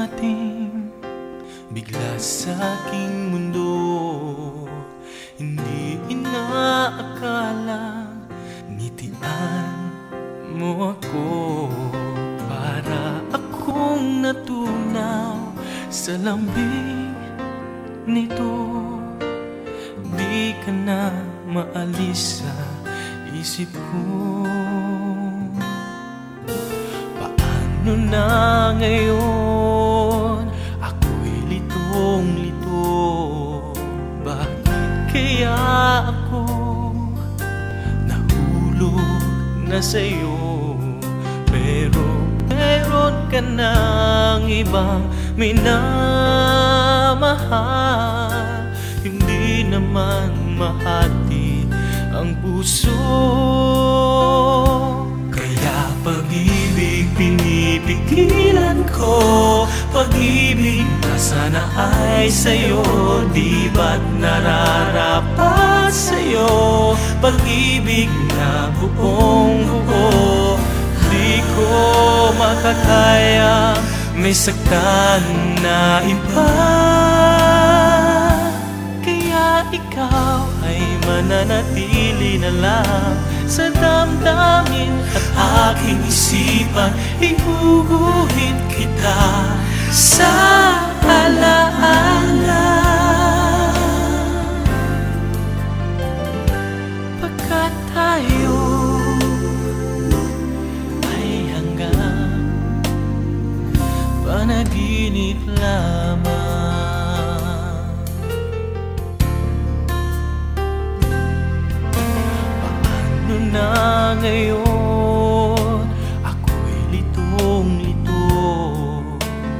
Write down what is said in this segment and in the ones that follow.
dumating Bigla sa aking mundo. Hindi inaakala Ngitian mo ako. Para akong natunaw Sa lambing nito. Di ka na maalis sa isip ko. Paano na ngayon kaya ako Nahulog na sa'yo. Pero meron ka ng ibang minamahal. Hindi naman mahati ang puso. Kaya pag-ibig pinipigilan ko Pag-ibig na sana ay sa'yo. Di ba't nararapat sa'yo Pag-ibig na buong buo. Di ko makakaya May saktan na iba. Kaya ikaw ay mananatili na lang Sa damdamin at aking isipan. Ihuguhit kita sa alaala panaginip lamang. Paano na ngayon? Ako'y litong-lito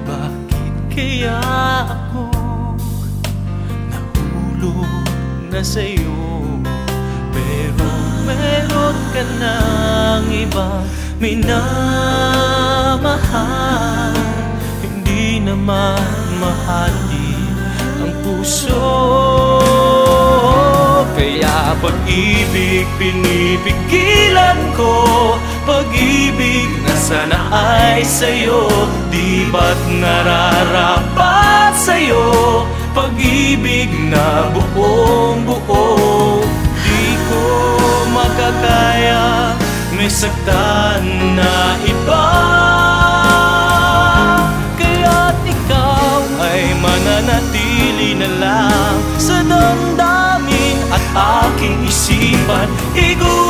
Bakit kaya ako Nahulog na sa'yo? Pero meron ka ng ibang minamahal Hindi naman mahali ang puso. Kaya pag-ibig pinipigilan ko Pag-ibig na sana ay sa'yo. Di ba't nararapat sa'yo? Pag-ibig na buong buo Di ko makakaya May saktan na isipan Iguguhit